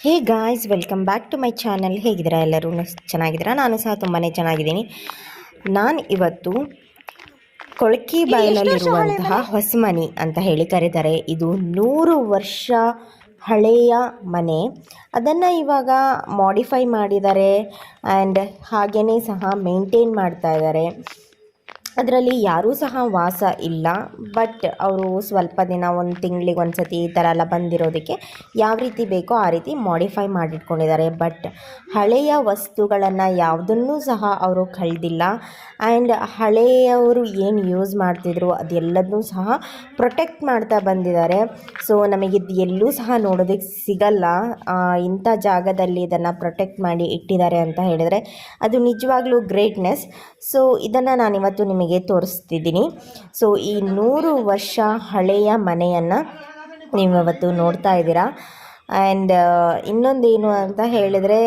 Hey guys welcome back to my channel ಹೇಗಿದ್ದೀರಾ ಎಲ್ಲರೂ? ಚೆನ್ನಾಗಿದ್ದೀರಾ? ನಾನು ಸಹ ತುಂಬಾ ಚೆನ್ನಾಗಿದ್ದೀನಿ. ನಾನು ಇವತ್ತು ಕೊಳಕಿ ಬಾಯಲ್ಲಿರುವಂತಹ ಹೊಸಮನಿ ಅಂತ ಹೇಳಿ ಕರೀತಾರೆ. ಇದು ನೂರು ವರ್ಷ ಹಳೆಯ ಮನೆ. ಅದನ್ನು ಇವಾಗ ಮಾಡಿಫೈ ಮಾಡಿದ್ದಾರೆ. ಆ್ಯಂಡ್ ಹಾಗೆಯೇ ಸಹ ಮೇಂಟೈನ್ ಮಾಡ್ತಾ ಇದ್ದಾರೆ. ಅದರಲ್ಲಿ ಯಾರೂ ಸಹ ವಾಸ ಇಲ್ಲ. ಬಟ್ ಅವರು ಸ್ವಲ್ಪ ದಿನ ಒಂದು ತಿಂಗಳಿಗೆ ಒಂದು ಸತಿ ಈ ಥರ ಎಲ್ಲ ಬಂದಿರೋದಕ್ಕೆ ಯಾವ ರೀತಿ ಬೇಕೋ ಆ ರೀತಿ ಮಾಡಿಫೈ ಮಾಡಿಟ್ಕೊಂಡಿದ್ದಾರೆ. ಬಟ್ ಹಳೆಯ ವಸ್ತುಗಳನ್ನು ಯಾವುದನ್ನೂ ಸಹ ಅವರು ಕಳೆದಿಲ್ಲ. ಆ್ಯಂಡ್ ಹಳೆಯವರು ಏನು ಯೂಸ್ ಮಾಡ್ತಿದ್ರು ಅದೆಲ್ಲದನ್ನೂ ಸಹ ಪ್ರೊಟೆಕ್ಟ್ ಮಾಡ್ತಾ ಬಂದಿದ್ದಾರೆ. ಸೊ ನಮಗಿದು ಎಲ್ಲೂ ಸಹ ನೋಡೋದಕ್ಕೆ ಸಿಗಲ್ಲ. ಇಂಥ ಜಾಗದಲ್ಲಿ ಇದನ್ನು ಪ್ರೊಟೆಕ್ಟ್ ಮಾಡಿ ಇಟ್ಟಿದ್ದಾರೆ ಅಂತ ಹೇಳಿದರೆ ಅದು ನಿಜವಾಗ್ಲೂ ಗ್ರೇಟ್ನೆಸ್ ಸೊ ಇದನ್ನು ನಾನಿವತ್ತು ನಿಮಗೆ ತೋರಿಸ್ತಿದ್ದೀನಿ. ಸೊ ಈ ನೂರು ವರ್ಷ ಹಳೆಯ ಮನೆಯನ್ನು ನೀವು ಇವತ್ತು ನೋಡ್ತಾ ಇದ್ದೀರಾ. ಆ್ಯಂಡ್ ಇನ್ನೊಂದೇನು ಅಂತ ಹೇಳಿದರೆ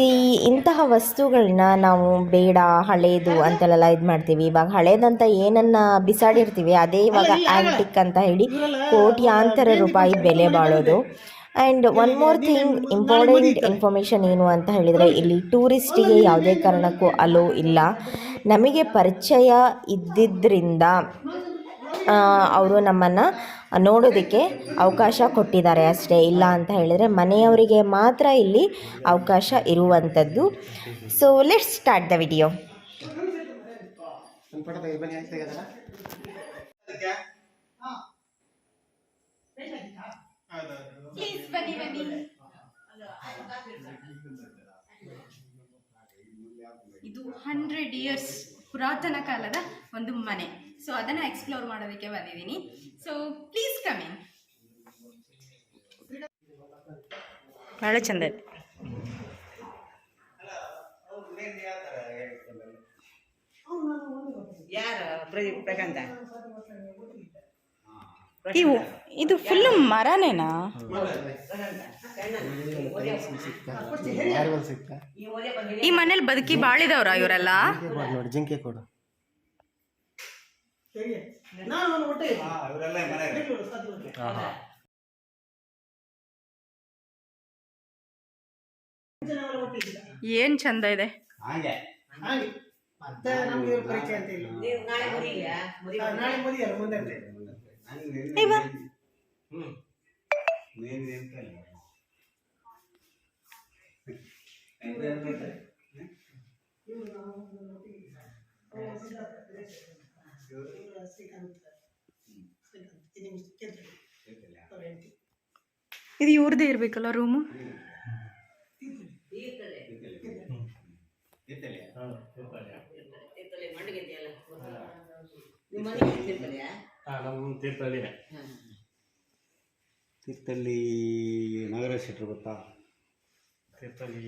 ಈ ಇಂತಹ ವಸ್ತುಗಳನ್ನ ನಾವು ಬೇಡ ಹಳೇದು ಅಂತೆಲ್ಲ ಇದು ಮಾಡ್ತೀವಿ. ಇವಾಗ ಹಳೇದಂತ ಏನನ್ನ ಬಿಸಾಡಿರ್ತೀವಿ ಅದೇ ಇವಾಗ ಆ್ಯಂಟಿಕ್ ಅಂತ ಹೇಳಿ ಕೋಟ್ಯಾಂತರ ರೂಪಾಯಿ ಬೆಲೆ ಬಾಳೋದು. And one more thing important information ಏನು ಅಂತ ಹೇಳಿದರೆ ಇಲ್ಲಿ ಟೂರಿಸ್ಟಿಗೆ ಯಾವುದೇ ಕಾರಣಕ್ಕೂ ಅಲೋ ಇಲ್ಲ. ನಮಗೆ ಪರಿಚಯ ಇದ್ದಿದ್ದರಿಂದ ಅವರು ನಮ್ಮನ್ನು ನೋಡೋದಕ್ಕೆ ಅವಕಾಶ ಕೊಟ್ಟಿದ್ದಾರೆ ಅಷ್ಟೇ. ಇಲ್ಲ ಅಂತ ಹೇಳಿದರೆ ಮನೆಯವರಿಗೆ ಮಾತ್ರ ಇಲ್ಲಿ ಅವಕಾಶ ಇರುವಂಥದ್ದು. So let's start the video ಬನ್ನಿ ಆಯ್ತು ತೆಗೆದಲ್ಲ ಪ್ಲೀಸ್ ಬನ್ನಿ ಬನ್ನಿ ಇದು ಹಂಡ್ರೆಡ್ ಇಯರ್ಸ್ ಪುರಾತನ ಕಾಲದ ಒಂದು ಮನೆ. ಸೊ ಅದನ್ನ ಎಕ್ಸ್ಪ್ಲೋರ್ ಮಾಡೋದಕ್ಕೆ ಬಂದಿದ್ದೀನಿ. ಸೊ ಪ್ಲೀಸ್ ಕಮಿನ್ ಬಹಳ ಭಾಳ ಚಂದ ಇದೆ. ಯಾರ ಪ್ರದೀಪ್ ಪ್ರಕಾಂತ? ಇವು ಇದು ಫುಲ್ಲು ಮರನೇನಾ? ಈ ಮನೇಲಿ ಬದುಕಿ ಬಾಳಿದವ್ರ ಇವರೆಲ್ಲ? ಜಿಂಕೆ ಕೊಡು ಏನ್ ಜಿಂಕೆ ಕೊಡು ಏನು ಚಂದ ಇದೆ? ಮತ್ತೆ ನಮ್ಗೆ ಪರಿಚಯ ಅಂತ ಇಲ್ಲ. ನಾಳೆ ಮುರಿಯ ಮುರಿ ಹಾ, ನಾಳೆ ಮದುವೆ ಮುಂದೆ ಇದು ಇವ್ರದ್ದೇ ಇರಬೇಕಲ್ಲ ರೂಮು ಇರ್ತದೆ ಇರ್ತದೆ ಮಂಡಿಗೆ ಇದೆಯಲ್ಲ ನಿಮ್ಮ ಮನೆಗೆ ಇರ್ತದೆಯಾ ನಮ್ಮ ತೀರ್ಥಹಳ್ಳಿನೇ ತೀರ್ಥಹಳ್ಳಿ ನಾಗರಾಜ್ ಶೆಟ್ರು ಗೊತ್ತಾ? ತೀರ್ಥಹಳ್ಳಿ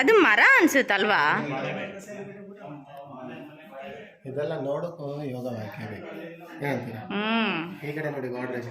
ಅದು ಮರ ಅನ್ಸುತ್ತಲ್ವಾ? ಇದೆಲ್ಲ ನೋಡೋಕ್ಕೂ ಯೋಗ ಹಾಕಿ ಈ ಕಡೆ ನೋಡಿ ಗೋಡ್ರೇಜ್.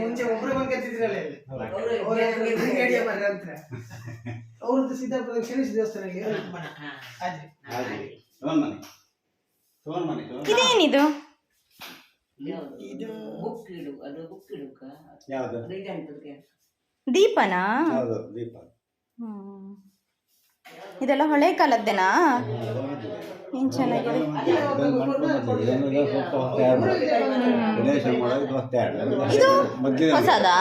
ಮುಂಚೆ ಒಬ್ರು ಅಂತ ಅವ್ರದ್ದು ಇದೇನಿದು? ಇದೆಂತದಕ್ಕೆ? ದೀಪನಾ? ಹೌದು ದೀಪ. ಹ್ಮ್. ಇದೆಲ್ಲ ಹಳೆ ಕಾಲದ್ದೇನಾ? ಏನ್ ಚೆನ್ನಾಗಿದೆ? ಹೊಸದಾ.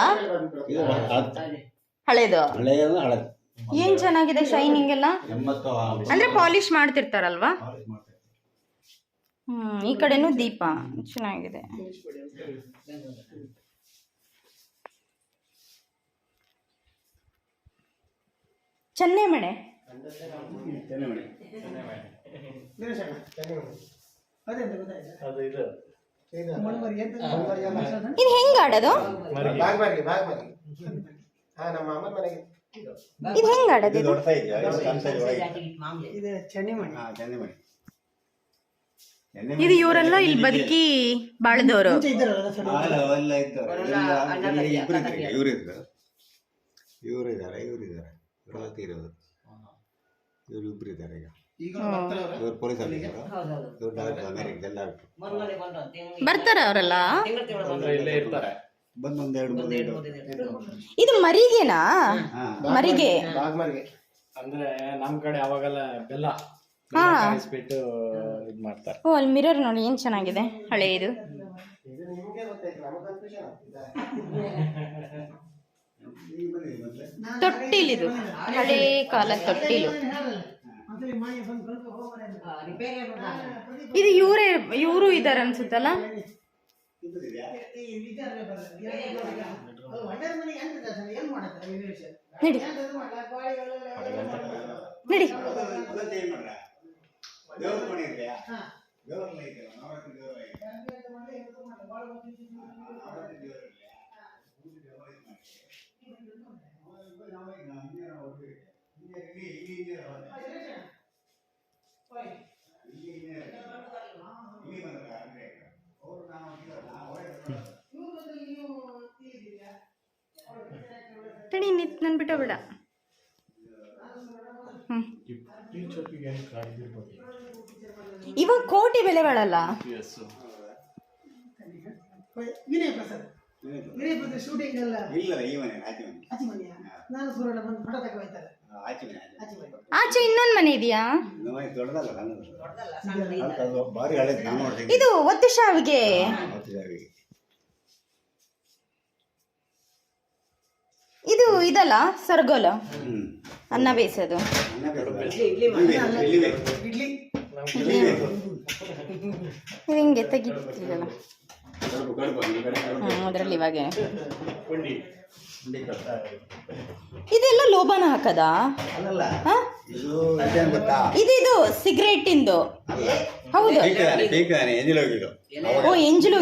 ಹಳೇದು? ಏನು ಚೆನ್ನಾಗಿದೆ ಶೈನಿಂಗ್ ಎಲ್ಲ ಅಂದ್ರೆ ಪಾಲಿಶ್ ಮಾಡ್ತಿರ್ತಾರಲ್ವಾ? ಹ್ಮ್, ಈ ಕಡೆನೂ ದೀಪ. ಚೆನ್ನಾಗಿದೆ. ಚೆನ್ನೈ ಮಣೆ. ಚೆನ್ನಮಣಿ ದಿನೇಶ್ ಅಣ್ಣ ಅದೆಂತ ಗೊತ್ತಾಯ್ತಾ? ಅದು ಇದು. ಇದು ಮಣ್ಮರಿ ಎಂತ ಮಣ್ಮರಿ ಅಲ್ಲ. ಇದು ಹೆಂಗ್ ಆಡೋದು? ಬಾಗ್ ಬಾರ್ಗಿ ಬಾಗ್ ಬಾರ್ಗಿ ಹಾ ನಮ್ಮ ಅಮ್ಮನ ಮನೆಗೆ. ಇದು ಹೆಂಗ್ ಆಡೋದು ಇದು ಇದು? ದೊಡ್ಡ size, ಇದು ಸಣ್ಣ ಇದು ಚನ್ನಿಮಣಿ ಹಾ, ಚೆನ್ನಮಣಿ ಇದು ಇವರೆಲ್ಲ ಇಲ್ಲಿ ಬದುಕಿ ಬಾಳ್ದವರು. ಇವ್ರು ಇದ್ದಾರೆ. ಇವ್ರು ಇದ್ದಾರೆ ಇವರೆಲ್ಲ ತೀರೋದು ಇವ್ರು ಇಬ್ರು ಇದ್ದಾರೆ ಈಗ. ಈಗ ಬರ್ತಾರೆ ಅವ್ರು. ಇವ್ರು ಪೊಲೀಸ್ ಇವ್ರು ಡಾಕ್ಟರ್ ಬರ್ತಾರ ಅವರೆಲ್ಲ? ತಿಂಗ್ಳು ತಿಂಗ್ಳು ಅಂದ್ರೆ ಇಲ್ಲೇ ಇರ್ತಾರೆ. ಬಂದು ಒಂದ್ ಎರಡು ಮೂರು ಎರಡು ದಿನ. ಮೂರು ದಿನ. ಇದು ಮರಿಗೆನಾ? ಮರಿಗೆ? ಬಾಗ್ಮರಿಗೆ. ಅಂದ್ರೆ ನಮ್ ಕಡೆ ಅವಾಗೆಲ್ಲ ಬೆಲ್ಲ ಹಾ. ಕಾಯಿಸ್ಬಿಟ್ಟು ಇದ್ ಮಾಡ್ತಾರೆ. ಓ ಅಲ್ಲಿ ಮಿರರ್ ನೋಡಿ ಏನ್ ಚೆನ್ನಾಗಿದೆ ಹಳೆಯದು ತೊಟ್ಟಿಲಿದು ಹಳೇ ಕಾಲದ ತೊಟ್ಟಿಲು. ಇದು ಇವರೇ ಇವರು ಇದಾರೆ ಅನ್ಸುತ್ತಲ್ಲ? ನಡಿ. ನಡಿ ಒಳ್ಳೆಯ ಮನೆಗೆ ಎಂತ ಕೆಲಸ? ಏನ್ ಮಾಡತ್ತಾರೆ ಈ ವಿಷಯ? ನಡಿ ಎಂತದು ಮಾಡಲ್ಲ, ಗಾಳಿಗಳೆಲ್ಲ ನಡಿ ಇವತ್ತು ಏನ್ ಮಾಡ್ರ? ದೇವ್ರ ಕೋಣೆ ಇದೆಯಾ? ಹಾ. ದೇವ್ರ ಮನೆ ಇದೆಯಲ್ಲ, ನವರಾತ್ರಿ ದೇವ್ರ ಮನೆ. ಎಂತ ಮಾಡಿ, ಎಂತ ಮಾಡಿ, ಬಾಳ ಹೊತ್ತಿಗೆ ನವರಾತ್ರಿ ದೇವ್ರ ಇದೆಯಾ? ಪೂಜೆ ದೇವ್ರ ಇದು ಮಾಡಿ. ಅವಾಗ ನಾವು ಈಗ ಹಿಂದೆ ನಾವು ಹೋಗ್ತೀವಿ. ಹಿಂದೆ ಇಲ್ಲಿ ಇಲ್ಲಿ ಹಿಂದೆ ಹೋದೆ. ಇಲ್ಲಿ ಹಿಂದೆ ಇಲ್ಲಿ ಬಂದ್ರ ಅಂದ್ರೆ ಅವ್ರು ನಾವು ಹೋಗಿದ್ರಲ್ಲ, ಅವರೇ ಬಂದ್ರು. ತಡಿ ನಿತ್ ನನ್ ಬಿಟ್ಟ ಬಿಡ ಈ ಚೊಪ್ಪಿಗೆ ಏನು ಕಾಯ್ದಿರ್ಬೋದು ಇವಾಗ ಕೋಟಿ ಬೆಲೆ ಬಾಳಲ್ಲ ಎಸ್ ವಿನಯ್ ಪ್ರಸಾದ್ ವಿನಯ್ ಪ್ರಸಾದ್ ಶೂಟಿಂಗ್ ಎಲ್ಲ ಇಲ್ಲ ಈ ಮನೆ ಆಚೆ ಮನೆ ಆಚೆ ಮನೆಯ ನಾನು ಸೂರ್ಯನ ಬಂದು ಫೋಟೋ ತಗೋ ಹೋಯ್ತಾರೆ ಆ, ಬಿಡ. ಇವಾಗ ಕೋಟಿ ಬೆಲೆ ಬಾಳಲ್ಲ? ಆಚೆ ಇನ್ನೊಂದ್ ಮನೆ ಇದೆಯಾ? ಇದು ಒತ್ತು ಶಾವಿಗೆ ಹತ್ತು ಜಾವಿಗೆ. ಇದು ಇದಲ್ಲ ಸರ್ಗೋಲ. ಅನ್ನ ಬೇಯಿಸೋದು. ಇದು ಹಿಂಗೆ ತೆಗಿತಿರಲ್ಲ ಅದರಲ್ಲಿ ಇವಾಗ. ಇದೆಲ್ಲ ಲೋಬಾನ ಹಾಕದಾ? ಇದು ಇಂದು ಅಲ್ಲ. ಹೌದು. ಓ ಎಂಜಲು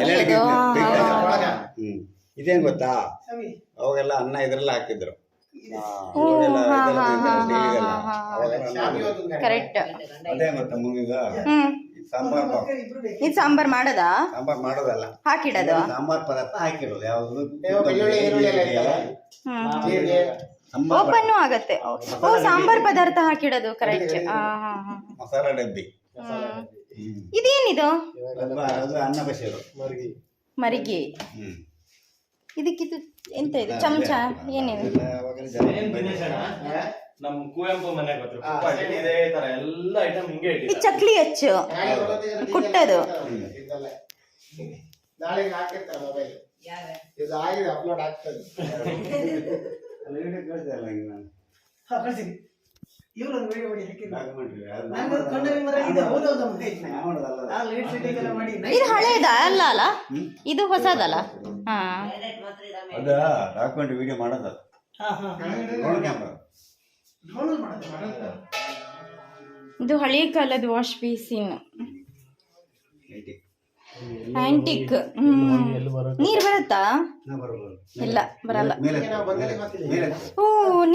ಇದೇನ್ ಗೊತ್ತಾ? ಅವಾಗೆಲ್ಲ ಅನ್ನ ಇದ್ರಲ್ಲ ಹಾಕಿದ್ರು. ಕರೆಕ್ಟ್ ಅದೇನ್ ಗೊತ್ತಾ ಮುಂಗಿಗ ಸಾಂಬಾರ್ ಇದು ಸಾಂಬಾರ್ ಮಾಡದಾ? ಸಾಂಬಾರ್ ಮಾಡೋದಲ್ಲ. ಹಾಕಿಡೋದು? ಸಾಂಬಾರ್ ಪದಾರ್ಥ ಹಾಕಿಡೋದು ಯಾವ್ದು ಓಪನ್ ಆಗತ್ತೆ. ಓ ಸಾಂಬಾರ್ ಪದಾರ್ಥ ಹಾಕಿಡೋದು ಕರೆಕ್ಟ್ ಮಸಾಲಾ ಡಬ್ಬಿ. ಇದೇನಿದು? ಅದು ಅದು ಅನ್ನ ಬಸಿಯೋದು. ಮರ್ಗಿ. ಮರಿಗೆ. ಹ್ಮ್. ಇದಕ್ಕಿದು ಎಂತ ಇದು? ಚಮಚ? ಏನೇನು? ಅದೆಲ್ಲ ಅವಾಗೆಲ್ಲ ಜನ ಏನ್ ದಿನೇಶ್ ಅಣ್ಣ? ನಮ್ ಕುವೆಂಪು ಮನೆ ಗೊತ್ತು ಕುಪ್ಪಾಟಿ ಇದೇ ತರ ಎಲ್ಲ ಐಟಮ್ ಹಿಂಗೆ ಈ ಚಕ್ಲಿ ಅಚ್ಚು. ಕುಟ್ಟದು. ನಾಳೆ ಹಾಕಿರ್ತಾರೆ ಮೊಬೈಲ್ ಯಾರು? ಇದು ಆಗಿದೆ ಅಪ್ಲೋಡ್ ಆಗ್ತದೆ. ಇವ್ರು ಒಂದು ಹಾಕಿದ್ರು. ನಾನು ಇದೆ ಹೌದೌದು ಆ ಲೈಟ್ ಸೆಟ್ಟಿಂಗ್ ಎಲ್ಲ ಮಾಡಿ. ಇದು ಹಳೇದ ಅಲ್ಲ ಅಲ್ಲ? ಇದು ಹೊಸದಲ್ಲ? ಹಾ. Direct ಅದ ಡಾಕ್ಯುಮೆಂಟ್ ವಿಡಿಯೋ ಮಾಡೋದು? ಹಾ ಹಾ ಡ್ರೋನ್ ಕ್ಯಾಮ್ರಾ ಡೌನ್ಲೋಡ್ ಮಾಡೋದು ಇದು ಹಳೆ ಕಾಲದ ವಾಶ್ ಬೇಸಿನ್. ಆಂಟಿಕ್ ನೀರು ಬರುತ್ತಾ? ಇಲ್ಲ ಬರಲ್ಲ. ಓ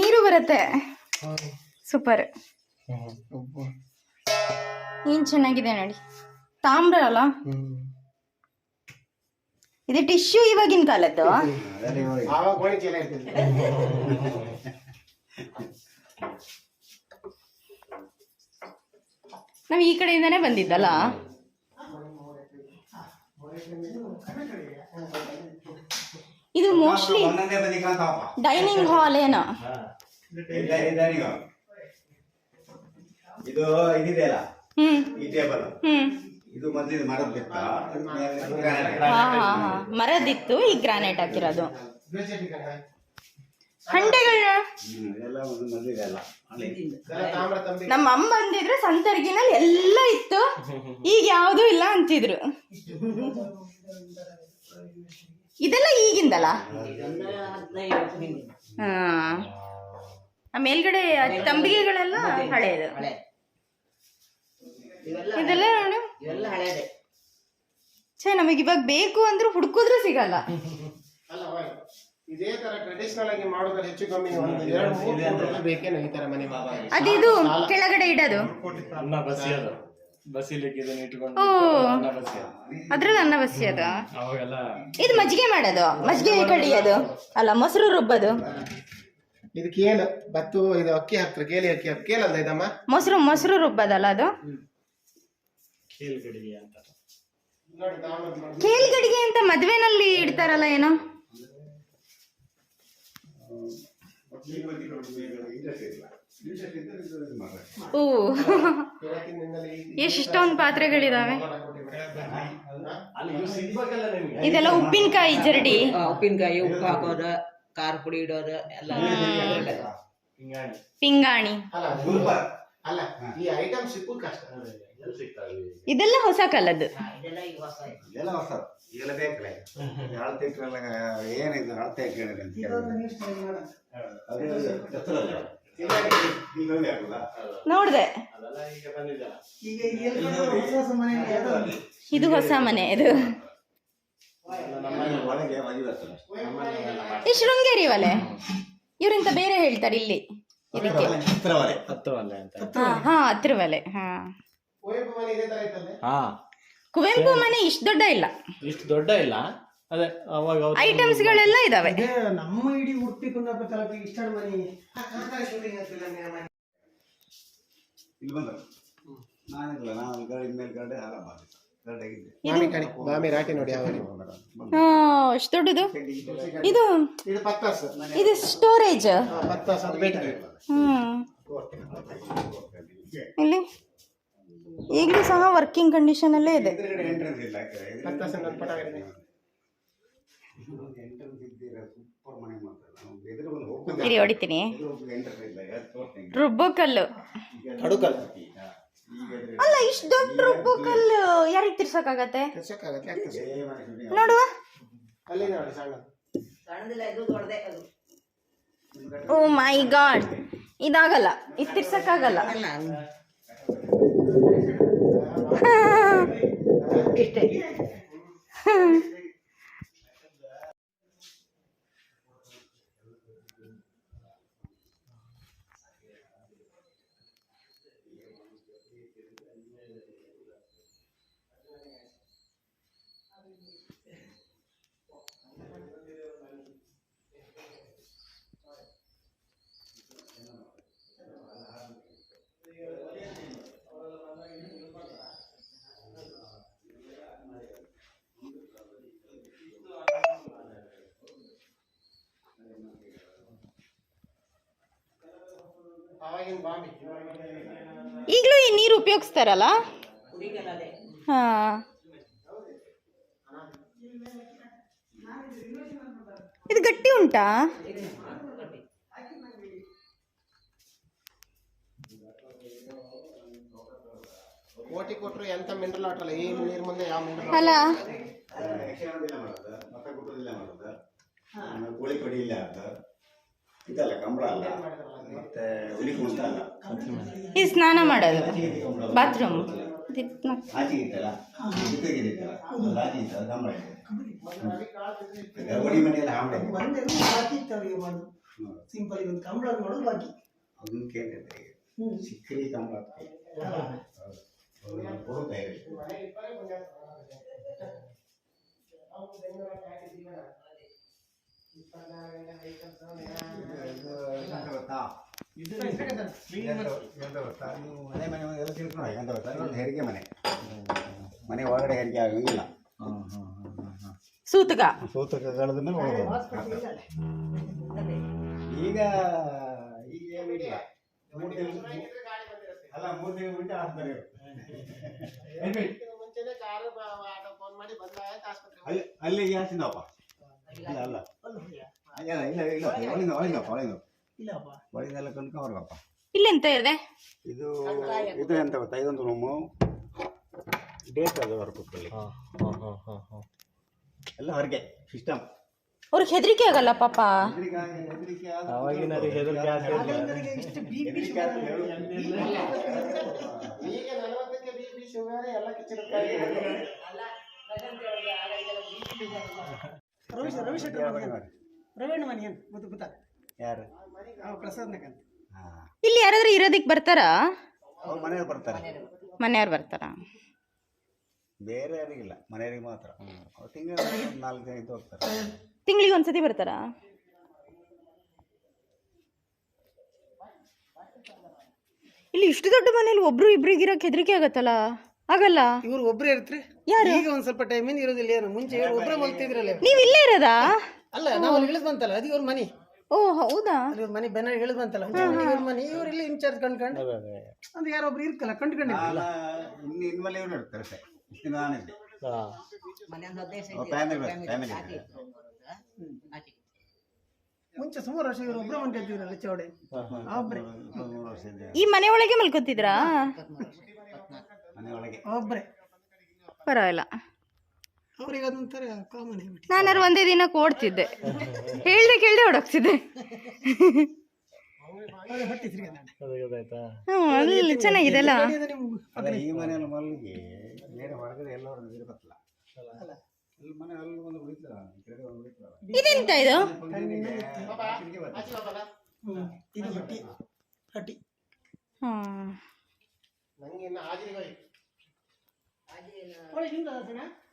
ನೀರು ಬರುತ್ತೆ. ಸೂಪರ್. ಏನ್ ಚೆನ್ನಾಗಿದೆ ನೋಡಿ. ತಾಮ್ರ ಅಲ್ಲ? ಇದು ಟಿಶ್ಯೂ ಇವಾಗಿನ ಕಾಲದ್ದು? ನಾವು ಈ ಕಡೆಯಿಂದಾನೇ ಬಂದಿದ್ದಲ್ಲ? ಇದು ಮೋಸ್ಟ್ಲಿ ಡೈನಿಂಗ್ ಹಾಲ್ ಏನೋ. ಇದು ಇದಿದೆಯಲ್ಲ ಹ್ಮ್. ಈ ಟೇಬಲ್ ಇದು ಮರದಿತ್ತು ಈ ಗ್ರಾನೈಟ್ ಹಾಕಿರೋದು. ಹಂಡೆಗಳ ನಮ್ಮ ಅಮ್ಮ ಬಂದಿದ್ರೆ ಸಂತರ್ಗಿನಲ್ಲಿ ಎಲ್ಲ ಇತ್ತು. ಈಗ ಯಾವ್ದು ಇಲ್ಲ ಅಂತಿದ್ರು. ಇದೆಲ್ಲ ಈಗಿಂದಲ್ಲ ಮೇಲ್ಗಡೆ ತಂಬಿಗೆಗಳೆಲ್ಲ ಹಳೆಯದು ಹಳೆ ಇವೆಲ್ಲ ಇದೆಲ್ಲ ನೋಡಿ. ಇವೆಲ್ಲ ಹಳೇದೆ. ಛೇ ನಮಗೆ ಇವಾಗ ಬೇಕು ಅಂದ್ರೂ ಹುಡುಕಿದ್ರೆ ಸಿಗಲ್ಲ. ಅಲ್ಲ ಹೋಯ್. ಇದೇ ತರ ಟ್ರೆಡಿಷನಲ್ ಆಗಿ ಮಾಡೋದ್ರಲ್ಲಿ ಹೆಚ್ಚು ಕಮ್ಮಿ ಒಂದು ಎರಡು ಮೂರು ಕೋಟಿ ಬೇಕೇನು ಈ ತರ ಮನೆ ಮಾಡುವಾಗ? ಅದಿದು ಕೆಳಗಡೆ ಇಡೋದು. ಅನ್ನ ಬಸಿ ಅದು. ಬಸಿಲಿಕ್ಕೆ ಇದನ್ನ ಇಟ್ಕೊಂಡು ಓ. ಅನ್ನ ಬಸಿ ಅದ್ರಲ್ಲಿ ಅನ್ನ ಬಸಿ ಅದು? ಅವಾಗೆಲ್ಲ ಇದು ಮಜ್ಜಿಗೆ ಮಾಡೋದು. ಮಜ್ಜಿಗೆ ಕಡಿಯೋದು ಅಲ್ಲ ಮೊಸರು ರುಬ್ಬೋದು. ಇದು ಏನು ಬತ್ತು ಇದು ಅಕ್ಕಿ ಹಾಕ್ತಾರೆ. ಕೇಳಿ ಅಕ್ಕಿ ಹಾಕ್ತಾರೆ. ಕೇಳಲ್ಲ ಇದಮ್ಮ? ಮೊಸರು ಮೊಸರು ರುಬ್ಬದಲ್ಲ ಅದು? ಕೀಲ್ ಅಂತ. ಕೇಲ್ಗಡಿಗೆ ಅಂತ ಮದ್ವೆನಲ್ಲಿ ಇಡ್ತಾರಲ್ಲ ಏನೋ? ಓ. ಎಷ್ಟೊಂದು ಪಾತ್ರೆಗಳಿದಾವೆ. ಇದೆಲ್ಲ ಉಪ್ಪಿನಕಾಯಿ ಜರಡಿ. ಉಪ್ಪಿನಕಾಯಿ ಉಪ್ಪು ಹಾಕೋದು ಖಾರ ಪುಡಿ ಇಡೋದು ಎಲ್ಲ. ಪಿಂಗಾಣಿ. ಅಲ್ಲ ಈ ಐಟಮ್ ಸಿಕ್ಕುದು ಕಷ್ಟ. ಇದೆಲ್ಲ ಹೊಸ ಕಾಲದ್ದು ಇದೆಲ್ಲ ಹೊಸ ಇದೆಲ್ಲ ಬೇಕಲ್ಲ ಅಳತೆ ಏನಿದು ಅಳತೆ ಕೇಳಿದ್ರೆ ಅಂತ? ನೋಡ್ದೆ. ಇದು ಹೊಸ ಮನೆ ಇದು. ಈ ಶೃಂಗೇರಿ ಒಲೆ ಇವರಿಂತ ಬೇರೆ ಹೇಳ್ತಾರೆ ಇಲ್ಲಿ. ಇದಕ್ಕೆ. ಅಂತ. ಹಾ ಹಾ ಕುವೆಂಪು ಮನೆ ಇದೇ ತರ ಐತಲ್ಲ ಹಾ. ಕುವೆಂಪು ಮನೆ ಇಷ್ಟು ದೊಡ್ಡ ಇಲ್ಲ. ಇಷ್ಟು ದೊಡ್ಡ ಇಲ್ಲ. ಅದೇ ಅವಾಗ ಅವ್ರು- ಐಟಮ್ಸ್ ಗಳೆಲ್ಲ ಇದಾವೆ. ಇದೇ ನಮ್ಮ ಇಡೀ ಉಡುಪಿ ಕುಂದಾಪುರ ತಾಲೂಕಿಗೆ ಇಷ್ಟ ಮನೆ. ಇಲ್ಲಿ ಬಂದ್ರೆ. ನಾನಿಲ್ಲ ನಾನು ಗಾಡಿ ಮೇಲೆ ಗಾಡಿ ಹಾರ ಮಾಡಿ ಗಾಡಿಯಾಗಿದ್ದೆ ಮಾಮಿ ರಾಟಿ ನೋಡಿ ಅಷ್ಟು ದೊಡ್ಡದು? ಇದು ಇದು ಸ್ಟೋರೇಜ್ ಇಲ್ಲಿ? ಈಗಲೂ ಸಹ ವರ್ಕಿಂಗ್ ಕಂಡೀಷನ್ ಅಲ್ಲೇ ಇದೆ. ಇರಿ ಹೊಡಿತೀನಿ. ಎದುರು ಹೋಗ್ಲಿಕ್ಕೆ ಅಲ್ಲ ಇಷ್ಟು ದೊಡ್ಡ ರುಬ್ಬಕಲ್ಲು ಯಾರಿಗೆ ತಿರ್ಸಕ್ಕಾಗತ್ತೆ? ನೋಡುವ. ಅಲ್ಲಿ ನೋಡಿ ಸಣ್ಣ. ಸಣ್ಣದಿಲ್ಲ ಇದು ದೊಡ್ಡದೆ ಅದು. Oh my god. ಇದಾಗಲ್ಲ ಇದು ತಿರ್ಸಕ್ಕಾಗಲ್ಲ. ಅಲ್ಲ ಇಷ್ಟೇ ಆವಾಗಿನ ಬಾಂಬೆ ಈಗಲೂ ಈ ನೀರು ಉಪಯೋಗಿಸ್ತಾರಲ್ಲ? ಹಾಂ. ಇದು ಗಟ್ಟಿ ಉಂಟಾ? ಕೋಟಿ ಕೊಟ್ರು ಎಂತ ಮಿನರಲ್ ವಾಟರ್ ಅಲ್ಲ. ಕೋಳಿ ಕಡಿ ಇಲ್ಲ ಅಂತ. ಇದಲ್ಲ ಕಂಬಳ ಅಲ್ಲ. ಮತ್ತೆ ಹುಲಿ ಕುಂಟ ಅಲ್ಲ. ಇದು ಸ್ನಾನ ಮಾಡೋದು. ಬಾತ್ರೂಮ್. ಸಿಂಪಲ್ ಒಂದು ಕಂಬಳ ಮಾಡೋದು ಬಾಕಿ. ಅದನ್ನು ಕೇಳಿದ್ರೆ. ಸಿಕ್ಕರಿ ಕಂಬಳ ಕೊಡುತ್ತಾ ಹೇಳಿ ಮನೆ ಮನೆ ಎಲ್ಲ ತಿಳ್ಕೊಂಡು ಎಂತ ಗೊತ್ತಾ? ಇದೊಂದು ಹೆರಿಗೆ ಮನೆ. ಮನೆ ಒಳಗಡೆ ಹೆರಿಗೆ ಆಗಂಗಿಲ್ಲ ಸೂತಕ ಸೂತಕಗಳದ ಮೇಲೆ ಒಳಗೆ ಈಗ ಈಗ ಏನಿಲ್ಲ ಮೂರು ಅಲ್ಲ ಮೂರು ಬಿಟ್ಟು ಆಸ್ಪತ್ರೆ ಯಾಸಿಂದಪ್ಪ ಇಲ್ಲ ಅಲ್ಲ. ಇಲ್ಲ ಇಲ್ಲ ಇಲ್ಲ ಒಳಿಂದಪ್ಪ ಒಳಿಂದ ಕಣ್ಕ ಹೊರಗಪ್ಪ ಇಲ್ಲೆಂತ ಇದೆ? ಇದು ಇದು ಎಂತ ಗೊತ್ತಾ? ಇದೊಂದು ರೂಮು ಡೇಟ್ ಅದು ಹೊರಗೆ ಹಾ ಹಾ ಹಾ ಹಾ ಹಾ. ಎಲ್ಲ ಹೊರಗೆ ಸಿಸ್ಟಮ್ ಅವ್ರಿಗೆ ಹೆದರಿಕೆ ಆಗಲ್ಲ ಪಾಪ. ಹೆದರಿಕೆ ಆಗ- ಹೆದರಿಕೆ ಆದ- ಅವಾಗಿನವ್ರಿಗೆ ಹೆದರಿಕೆ ಆಗ್ತಿರ್ಲಿಲ್ಲ. ಇಷ್ಟು ಬಿ ಪಿ ಹೆದರಿಕೆ ಆದ ಈಗ ನಲವತ್ತಕ್ಕೆ ಬಿ ಪಿ ಶುಗರ್ ಎಲ್ಲ ಕಿಚ್ಚಿರುತ್ತಾರೆ ರವಿ ರವಿ ಶೆಟ್ಟಿ ರವೀಣ ಮನೆ ಏನು ಗೊತ್ತು ಗೊತ್ತಾ ಯಾರು? ಪ್ರಸಾದ್ನಕಂತ ಇಲ್ಲಿ ಯಾರಾದ್ರೂ ಇರೋದಕ್ಕೆ ಬರ್ತಾರಾ? ಅವ್ರು ಮನೆಯವ್ರು ಬರ್ತಾರೆ. ಮನೆಯವ್ರು ಬರ್ತಾರಾ? ಬೇರೆ ಯಾರಿಗಿಲ್ಲ ಮನೆಯವರಿಗೆ ಮಾತ್ರ. ಅವ್ರು ತಿಂಗಳು ನಾಲ್ಕು ದಿನ ಇದ್ದು ಹೋಗ್ತಾರೆ. ತಿಂಗಳಿಗೆ ಒಂದ್ಸತಿ ಬರ್ತಾರಾ? ಇಲ್ಲಿ ಇಷ್ಟು ದೊಡ್ಡ ಮನೇಲಿ ಒಬ್ರು ಇಬ್ರಿಗೆ ಇರಕ್ಕೆ ಹೆದರಿಕೆ ಆಗತ್ತಲ್ಲ? ಆಗಲ್ಲ? ಇವ್ರು ಒಬ್ರು ಇರ್ತ್ರಿ. ಯಾರು? ಈಗ ಒಂದ್ ಸ್ವಲ್ಪ ಟೈಮ್ ಇರೋದಿಲ್ಲ ಏನು? ಮುಂಚೆ ಒಬ್ರೇ ಮಲ್ತಿದ್ರಲ್ಲ. ನೀವ್ ಇಲ್ಲೇ ಇರೋದಾ? ಅಲ್ಲ ನಾವು ಇಳಿದ್ ಬಂತಲ್ಲ ಅದಿ ಇವ್ರ ಮನೆ. ಓ ಹೌದಾ? ಅಲ್ಲಿ ಇವ್ರ ಮನೆ ಬೆನ್ನ ಹೇಳಿದ್ವಂತಲ್ಲ ಮನೆ ಇವ್ರ ಮನೆ ಇವ್ರು ಇಲ್ಲಿ ಇನ್ಚಾರ್ಜ್ ಕಂಡ್ಕೊಂಡು ಅಂದ್ರೆ ಯಾರೊಬ್ರು ಇರ್ಕಲ್ಲ ಕಂಡ್ಕೊಂಡಿರ್ಕಲ್ಲ ನಾನು ಇನ್ನು ಇನ್ಮೇಲೆ ಇವ್ರು ಇರ್ತಾರೆ ಅಷ್ಟೇ ಇಷ್ಟು ಇತ್ತು ಆಚೆ. ಮುಂಚೆ ಸುಮಾರು ವರ್ಷ ಇವ್ರು ಒಬ್ರೇ ಮಲ್ಕೊಂಡಿದ್ರಲ್ಲ ಚೌಡೆ. ಒಬ್ರೇ. ಈ ಮನೆ ಒಳಗೆ ಮಲ್ಕೋತಿದ್ರಾ? ಇಪ್ಪತ್ಮೂರು ವರ್ಷ, ಇಪ್ಪತ್ನಾಲ್ಕು. ಪರವಾಗಿಲ್ಲ. ಅವ್ರಿಗೆ ಅದೊಂಥರ ಕಾಮನ್ ಆಗ್ಬಿಟ್ಟು ನಾನಾರು ಒಂದೇ ದಿನ ಓಡ್ತಿದ್ದೆ. ಹೇಳ್ದೆ ಕೇಳ್ದೆ ಓಡೋಗ್ತಿದ್ದೆ. ಹೊಟ್ಟೆ ತಿರ್ಗದಾಳೆ ಅದು ಗೊತ್ತಾಯ್ತಾ? ಹ್ಞೂ ಅಲ್ಲಿ ಚೆನ್ನಾಗಿದೆ ಅಲ್ಲ? ಅಲ್ಲ ಈ ಮನೆಯಲ್ಲಿ ಮಲ್ಲಿಗೆ ಬೇರೆ ಹೊರಗಡೆ ಎಲ್ಲರೂ ಇರಬೇಕಲ್ಲ ಇಲ್ಲಿ ಮನೆ ಅಲ್ಲಿ ಒಂದು ಉಳಿತಾರ ಈ ಕಡೆ ಒಂದು ಉಳಿತಾರ ಇದೆಂತ ಇದು? ಹ್ಮ್. ಇದು ಹಟ್ಟಿ. ಹಟ್ಟಿ. ಹ್ಮ್ ನಂಗೆ ಇನ್ನು ಹಾಜರಿಗೆ ಹೋಯ್ತು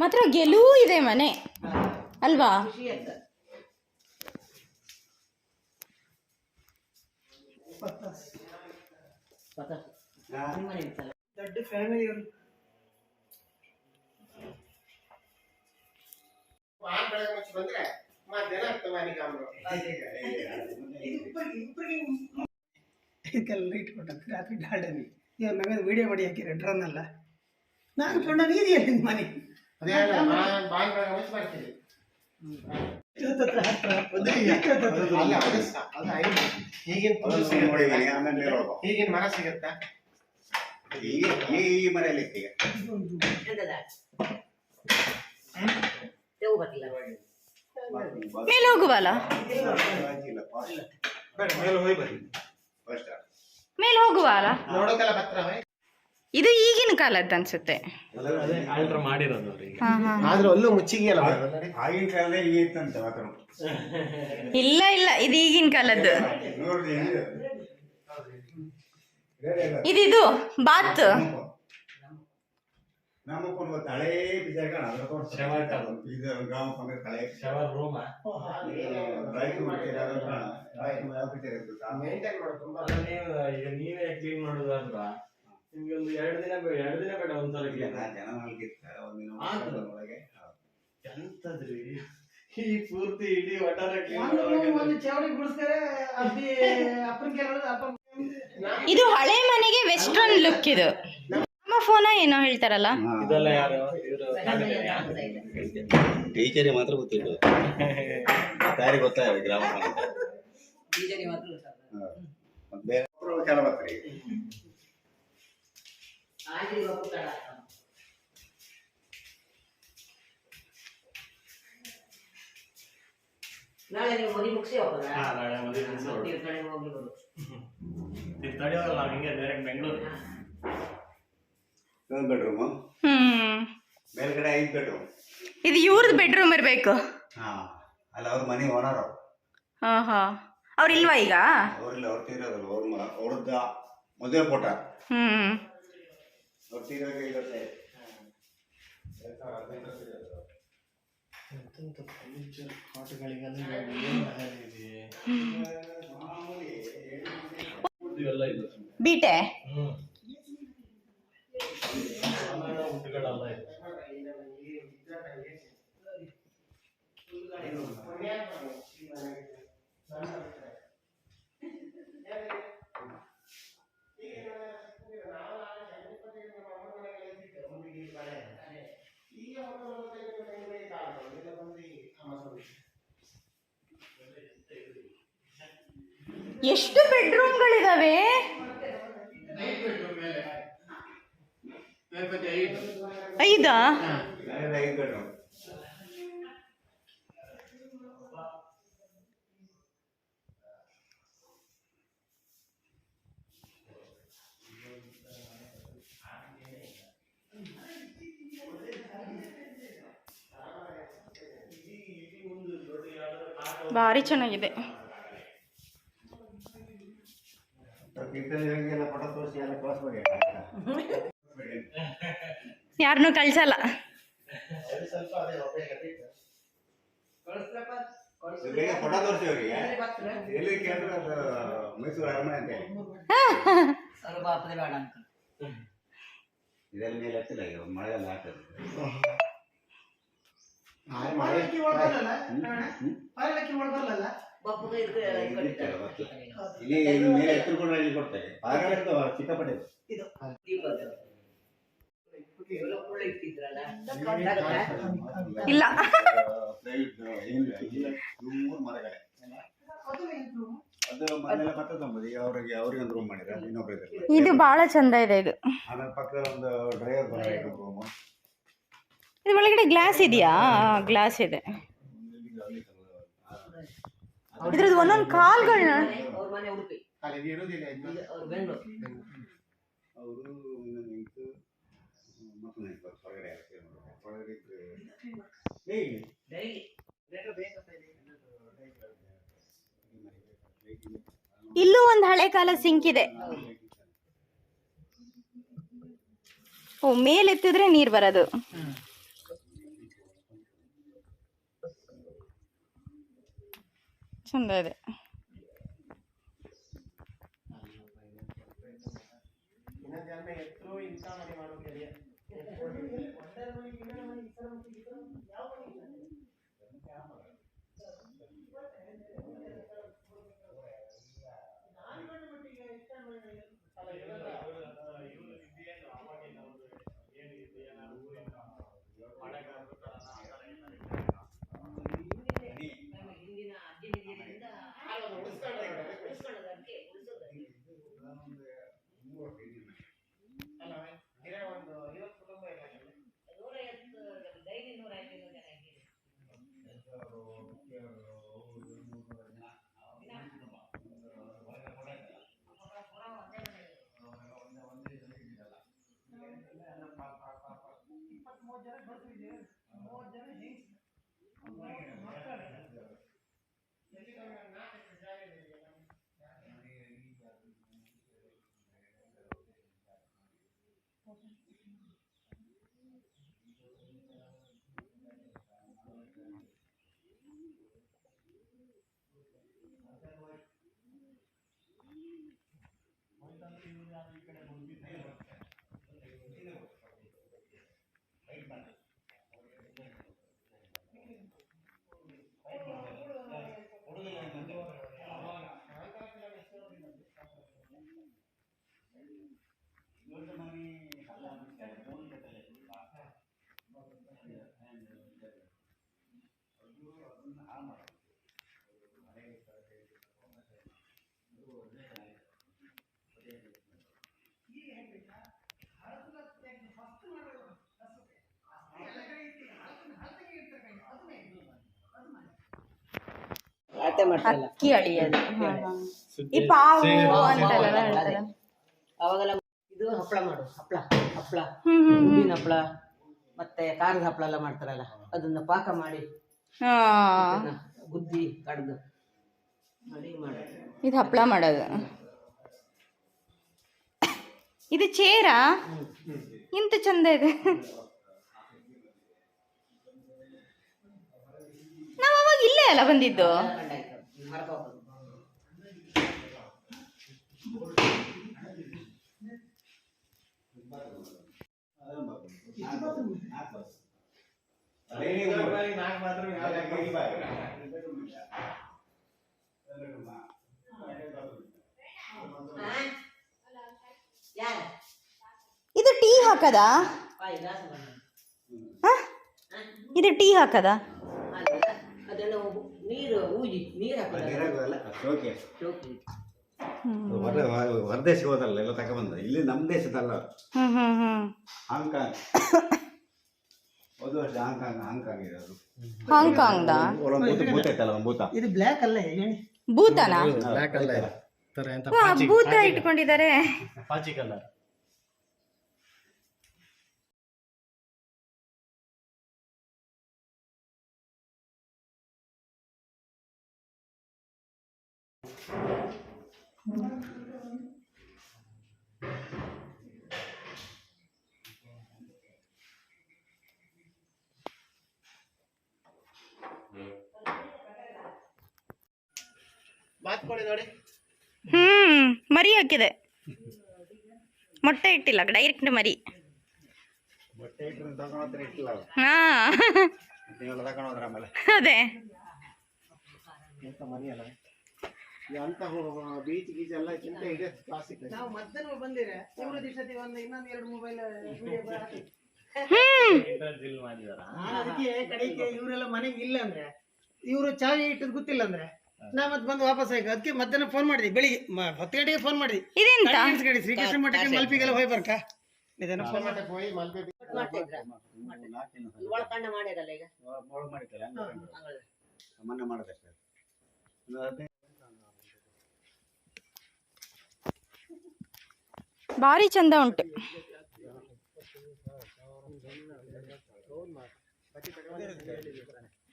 ಮಾತ್ರ ಗೆಲುವು ಇದೆ ಮನೆ. ಅಲ್ವಾ? ದೊಡ್ಡ ಫ್ಯಾಮಿಲಿ ಬಂದ್ರೆ ಮಧ್ಯಾಹ್ನ ಆಗ್ತದೆ ಮನೆ ಕಾಮರು ಇದಕ್ಕೆಲ್ಲ ಇಟ್ಕೊಟ್ಟದ್ದು ರಾತ್ರಿ ಡಾಲ್ಡನಿ ಇವಾಗ ನಮಗೆ ವಿಡಿಯೋ ಮಾಡಿ ಹಾಕಿರ ಡ್ರನ್ ಅಲ್ಲ. ನಾನು ಕೊಂಡ ಇದೆಯಲ್ಲ ಮನೆ. ಈಗಿನ ಮರ ಸಿಗುತ್ತಾ? ಈಗ ಈ ಮನೆಯಲ್ಲಿ ಈಗ ಮೇಲೆ ಹೋಗುವಲ್ಲ. ಮೇಲೆ ಹೋಗಿ ಬರ್ರಿ ಫಸ್ಟ್. ಮೇಲೆ ಹೋಗುವ ಅಲ್ಲ ಇದು ಈಗಿನ ಕಾಲದ್ದು ಅನ್ಸುತ್ತೆ. ಆದ್ರೂ ಅಲ್ಲೂ ಮುಚ್ಚಿಗೆ. ಆಗಿನ ಇಲ್ಲ ಇಲ್ಲ. ಇದು ಈಗಿನ ಕಾಲದ್ದು. ಇದಿದು ಬಾತ್. ನಮ್ಮಪ್ಪನ ತಳೆ ಹಳೇ. ಇದು. ಗ್ರಾಮ ಪಂಚಾಯತ್ ಹಳೆ ಶವರ್ ರೂಮ. ಮೇಂಟೈನ್ ಮಾಡೋದು ತುಂಬಾ ನೀವು ಈಗ ನೀವೇ ಕ್ಲೀನ್ ಮಾಡೋದಾದ್ರ ನಿಮ್ಗೆ ಒಂದು ಎರಡು ದಿನ ಎರಡು ದಿನ ಬೇಡ ಒಂದ್ಸಲ ಕ್ಲೀನ್ ಜನ ಒಂದಿನ ಆತು. ಒಳಗೆ. ಎಂತದ್ರಿ? ಈ ಪೂರ್ತಿ ಇಡೀ ಒಟ್ಟಾರೆ ಒಂದು ಚೌಡಿ ಗುಡಿಸ್ತಾರೆ ಅಪ್ಪಿ ಅಪ್ಪನ ಅಪ್ಪ ಇದು ಹಳೆ ಮನೆಗೆ ವೆಸ್ಟರ್ನ್ ಲುಕ್ ಇದು. ಫೋನ ಏನೋ ಹೇಳ್ತಾರಲ್ಲ. ಇದೆಲ್ಲ ಯಾರು? ಇವರು ಟೀಚರಿಗೆ ಮಾತ್ರ ಗೊತ್ತಿಲ್ಲ. ಯಾರಿಗೆ ಗೊತ್ತಾಗ ಗ್ರಾಮ. ನಾಳೆ ನೀವು ಮದಿ ಮುಗಿಸಿ ಹೋಗೋದಾ? ಹಾ, ನಾಳೆ ಮದಿ ಮುಗಿಸಿ ಹೋಗಿ ನೀವು ಕಡೆ ಹೋಗ್ಲಿ ಬರೋದು. ಇದು ತಡೆಯೋದಲ್ಲ ನಾವು ಹಿಂಗೆ ಡೈರೆಕ್ಟ್ ಬೆಂಗಳೂರು ಬೆಡ್ರೂಮು ಹ್ಮ್. ಮೇಲ್ಗಡೆ ಐದು ಬೆಡ್ರೂಮ್ ಇದು ಇವ್ರದ್ದು ಬೆಡ್ರೂಮ್ ಇರಬೇಕು? ಹಾ ಅಲ್ಲ ಅವ್ರ ಮನೆ ಓನರ್ ಹಾ ಹಾ ಅವ್ರು ಇಲ್ವಾ ಈಗ? ಅವ್ರಿಲ್ಲ ಅವ್ರು ತೀರೋದಲ್ಲ ಅವ್ರ ಅವ್ರದ್ದು ಮದುವೆ ಫೋಟ ಹ್ಮ್. ಅವ್ರು ತೀರೋಗ ಇದು ಬೀಟೆ ಊಟಗಳೆಲ್ಲ ಇದೆ ಎಷ್ಟು ಬೆಡ್ರೂಮ್ಗಳಿದಾವೆ ಐದಾ. ಭಾರಿ ಚೆನ್ನಾಗಿದೆ ತೀರ್ಥಹಳ್ಳಿಗಳಿಗೆಲ್ಲ ಫೋಟೋ ತೋರಿಸಿ ಎಲ್ಲ ಕಳಿಸ್ಬೇಡಿ ಯಾರನ್ನೂ ಕಳ್ಸಲ್ಲ. ಚಿಕ್ಕಪಟ್ಟೆ ಇದು ದೀಪದ ಇವೆಲ್ಲ ಕುಳ್ಳ ಇಟ್ಟಿದ್ರಲ್ಲ ಇಲ್ಲ. ಪ್ಲೈವುಡ್ ಏನಿಲ್ಲ ಇಲ್ಲ ಮೂರು ಮರಗಳೇ ಅದು ಇದು ಬಹಳ ಚಂದ ಇದೆ ಇದು. ಇದು ಒಳಗಡೆ ಗ್ಲಾಸ್ ಇದೆಯಾ? ಗ್ಲಾಸ್ ಇದೆ. ಇದ್ರದ್ದು ಒಂದೊಂದು ಕಾಲ್ಗಳನ್ನ ಅವ್ರ ಹೊರಗಡೆ ಇಲ್ಲೂ. ಒಂದು ಹಳೆ ಕಾಲ ಸಿಂಕ್ ಇದೆ. ಓ ಮೇಲೆತ್ತಿದ್ರೆ ನೀರು ಬರೋದು. ಚಂದ ಇದೆ. ಎತ್ತರು ಇಂಥ ಮನೆ ಮಾಡೋದು ಗೆಳೆಯ. ಅದು ಈ ಕಡೆ ಬಂದು ಫೈಟ್ ಮಾಡಿ ಯೋಚನೆ ಮಾಡಿ ಅಲ್ಲ ಫೋನ್ ಕಟ್ಟಲ್ಲ ಅದು ಅದನ್ನು ಹಾಳು ಮಾಡೋದು ಮನೆಗೆ ಅದು ಒಳ್ಳೆಯ ಅಳತೆ ಮಾಡ್ತಾರಲ್ಲ ಅಕ್ಕಿ ಅಡಿಯೋದು ಈ ಪಾವು ಅಂತೆಲ್ಲ ಹೇಳ್ತಾರೆ. ಅವಾಗೆಲ್ಲ ಇದು ಹಪ್ಪಳ ಮಾಡು ಹಪ್ಪಳ ಹಪ್ಪಳ. ಹ್ಮ್ ಹ್ಮ್ ಉದ್ದಿನ ಹಪ್ಪಳ ಮತ್ತೆ ಖಾರದ ಹಪ್ಪಳ ಎಲ್ಲ ಮಾಡ್ತಾರಲ್ಲ ಅದನ್ನ ಪಾಕ ಮಾಡಿ ಅದನ್ನ ಗುದ್ದಿ ಕಡ್ದು ಮಾಡಿ ಮಾಡಿ. ಇದು ಹಪ್ಪಳ ಮಾಡೋದು. ಇದು ಚೇರಾ? ಇಂತ ಚಂದ ಇದೆ. ಇಲ್ಲೇ ಅಲ್ಲ ಬಂದಿದ್ದು? ಇದು ಟೀ ಹಾಕದ? ಇದು ಟೀ ಹಾಕದಾ? ಉ- ನೀರು ಊಜಿ ನೀರು ಹಾಕೋದು ನೀರಾಗೋದಲ್ಲ? ಓಕೆ ಟೋಪಿ ಹೊರ ಹೊರದೇಶಕ್ಕೆ ಹೋದಲ್ಲ ಎಲ್ಲ ತಗೊಬಂದ ಇಲ್ಲಿ ನಮ್ಮ ದೇಶದಲ್ಲ ಹಾಂಗ್ಕಾಂಗ್ ಒಂದು ವರ್ಷ ಹಾಂಗ್ಕಾಂಗ್ ಹಾಂಗ್ಕಾಂಗ್ ಇರೋದು. ಹಾಂಗ್ಕಾಂಗ್ ಹಾಂಗ್ಕಾಂಗ್ದ ಒಂದು ಭೂತ ಭೂತ ಐತಲ್ಲ ಒಂದು ಭೂತ. ಇದು ಬ್ಲ್ಯಾಕ್ ಅಲ್ಲ ಹೇಳಿ. ಭೂತನಾ? ಭೂತ. ಇಟ್ಕೊಂಡಿದ್ದಾರೆ ಪಾಚಿ ಕಲರ್ ನೋಡಿ. ಹ್ಮ್ ಮರಿ ಹಾಕಿದೆ. ಮೊಟ್ಟೆ ಇಟ್ಟಿಲ್ಲ ಡೈರೆಕ್ಟ್ ಮರಿ. ಹಾ. ಅದೇ. ಅಂತ ಬೀಚ್ ಗೀಚ್ ಎಲ್ಲ ಚಿಂತೆ ಇದೆ ಕ್ಲಾಸಿಕ್ ನಾವು ಮಧ್ಯಾಹ್ನ ಬಂದಿರ ಇವ್ರ ದಿವಸದಿ ಒಂದು ಇನ್ನೊಂದು ಎರಡು ಮೊಬೈಲ್ ಹ್ಮ್. ಮಾಡಿದಾರ? ಅದಕ್ಕೆ ಕಡೆಗೆ ಇವರೆಲ್ಲ ಮನೆಗೆ ಇಲ್ಲ ಅಂದ್ರೆ ಇವರು ಚಾಯಿ ಇಟ್ಟದ್ ಗೊತ್ತಿಲ್ಲ ಅಂದ್ರೆ ನಾ ಮತ್ತೆ ಬಂದು ವಾಪಸ್ ಆಯ್ತು. ಅದಕ್ಕೆ ಮಧ್ಯಾಹ್ನ ಫೋನ್ ಮಾಡಿದ್ವಿ ಬೆಳಿಗ್ಗೆ ಮ- ಹತ್ತು ಗಂಟೆಗೆ ಫೋನ್ ಮಾಡಿದ್ವಿ ಇದೆಂತ? ಗಾಡಿ ಗಾಡಿ ಶ್ರೀಕೃಷ್ಣ ಮಠಕ್ಕೆ ಮಲ್ಪಿಗೆಲ್ಲ ಹೋಗಿ ಬರ್ಕ? ನಿಧಾನ ಫೋನ್ ಮಾಡಿ. ಈಗ? ಮೊನ್ನೆ ಮಾಡೋದಷ್ಟೇ ಭಾರಿ ಚಂದ ಉಂಟು.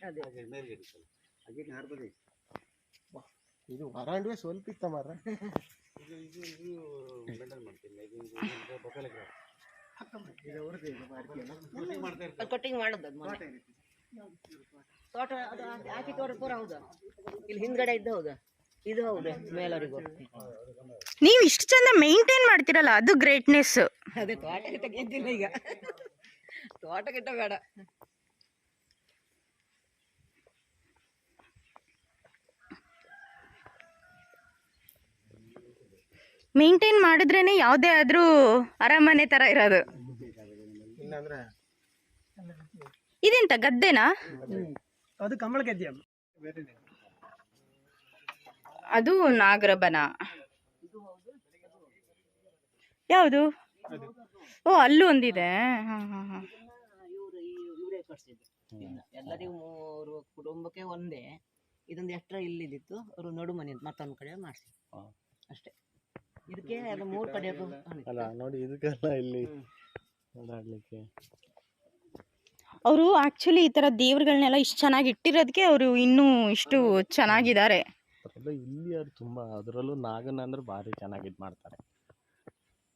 ಹಾಗೆ ಹರ್ಬದಿ ಇದು ವರಾಂಡುವೆ ಸ್ವಲ್ಪ ಇತ್ತ ಮಾರ. ಕಟಿಂಗ್ ಮಾಡೋದು ಅದು ಮೊನ್ನೆ. ತೋಟ ಅದು ಆ- ಆಚೆ ತೋಟ ಪೂರ ಹೌದಾ. ಇಲ್ಲಿ ಹಿಂದ್ಗಡೆ ಇದ್ದ ಹೌದಾ. ಇದು ಹೌದು ಮೇಲವರಿಗೂ. ನೀವು ಇಷ್ಟು ಚಂದ ಮೇಂಟೈನ್ ಮಾಡ್ತೀರಲ್ಲ ಅದು ಗ್ರೇಟ್ನೆಸ್ ಅದೇ ತೋಟಕ್ಕೆ ಗೆದ್ದಿಲ್ಲ ಈಗ. ತೋಟಕ್ಕಿಟ್ಟ ಬೇಡ. ಮೇಂಟೈನ್ ಮಾಡಿದ್ರೇನೆ ಯಾವುದೇ ಆದ್ರೂ ಅರಮನೆ ತರ ಇರೋದು. ಇಲ್ಲಾಂದ್ರೆ ಇದೆಂತ ಗದ್ದೆನಾ? ಅದು ಕಮಲ ಗದ್ದೆ ಅದು. ನಾಗರಬನ. ಯಾವುದು? ಓ ಅಲ್ಲೂ ಒಂದಿದೆ. ಹಾಂ ಹಾಂ ಹಾಂ. ಎಲ್ಲರಿಗೂ ಮೂರು ಕುಟುಂಬಕ್ಕೆ ಒಂದೇ. ಇದೊಂದು ಎಕ್ಸ್ಟ್ರಾ ಇಲ್ಲಿದ್ದಿತ್ತು ಅವರು ನಡು ಮನೆ ಮತ್ತೊಂದು ಕಡೆ ಮಾಡಿಸಿ ಅಷ್ಟೇ. ಇದಕ್ಕೆ ಅದು ಮೂರು ಕಡೆ ಅಲ್ಲ ನೋಡಿ ಇದಕ್ಕೆಲ್ಲ ಇಲ್ಲಿ ಓಡಾಡ್ಲಿಕ್ಕೆ. ಅವರು ಆಕ್ಚುಲಿ ಈ ತರ ದೇವ್ರಗಳನ್ನೆಲ್ಲ ಇಷ್ಟು ಚೆನ್ನಾಗಿ ಇಟ್ಟಿರೋದಕ್ಕೆ ಅವರು ಇನ್ನೂ ಇಷ್ಟು ಚೆನ್ನಾಗಿದ್ದಾರೆ. ಇಲ್ಲಿ ಅವ್ರು ತುಂಬಾ ಅದರಲ್ಲೂ ನಾಗನ ಅಂದ್ರೆ ಭಾರಿ ಚೆನ್ನಾಗಿ ಇದು ಮಾಡ್ತಾರೆ.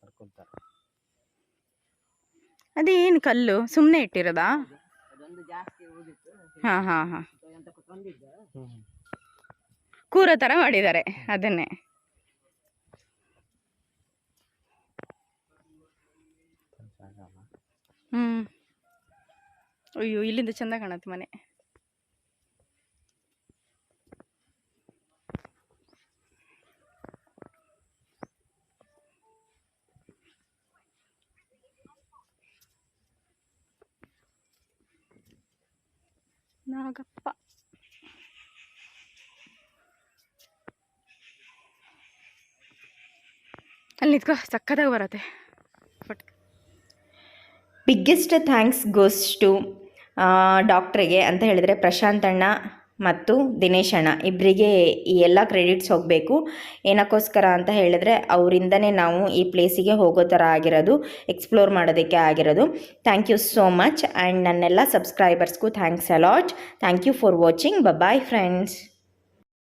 ಮಾಡ್ಕೊಂತಾರೆ ಅದೇನು ಕಲ್ಲು? ಸುಮ್ಮನೆ ಇಟ್ಟಿರೋದಾ? ಅದೊಂದು ಜಾಸ್ತಿ ಹಾಂ ಹಾ ಹಾ ಹಾ. ಅಂತ ತಂದಿದ್ದ ಕೂರೋ ಥರ ಮಾಡಿದ್ದಾರೆ ಅದನ್ನೇ. ಅಯ್ಯೋ ಇಲ್ಲಿಂದ ಚಂದ ಕಾಣತ್ತೆ ಮನೆ. ನಾಗಪ್ಪ. ಅಲ್ಲಿ ನಿಂತ್ಕೋ ಸಕ್ಕತ್ತಾಗಿ ಬರತ್ತೆ. ಬಿಗ್ಗೆಸ್ಟ್ ಥ್ಯಾಂಕ್ಸ್ ಗೋಸ್ ಟು ಡಾಕ್ಟ್ರಿಗೆ ಅಂತ ಹೇಳಿದರೆ ಪ್ರಶಾಂತ್ ಅಣ್ಣ ಮತ್ತು ದಿನೇಶ್ ಅಣ್ಣ. ಇಬ್ಬರಿಗೆ ಈ ಎಲ್ಲ ಕ್ರೆಡಿಟ್ಸ್ ಹೋಗಬೇಕು. ಏನಕ್ಕೋಸ್ಕರ ಅಂತ ಹೇಳಿದ್ರೆ ಅವರಿಂದನೇ ನಾವು ಈ ಪ್ಲೇಸಿಗೆ ಹೋಗೋ ಥರ ಆಗಿರೋದು ಎಕ್ಸ್ಪ್ಲೋರ್ ಮಾಡೋದಕ್ಕೆ ಆಗಿರೋದು. Thank you so much and ನನ್ನೆಲ್ಲ ಸಬ್ಸ್ಕ್ರೈಬರ್ಸ್ಗೂ thanks a lot thank you for watching ಬ ಬಾಯ್ ಫ್ರೆಂಡ್ಸ್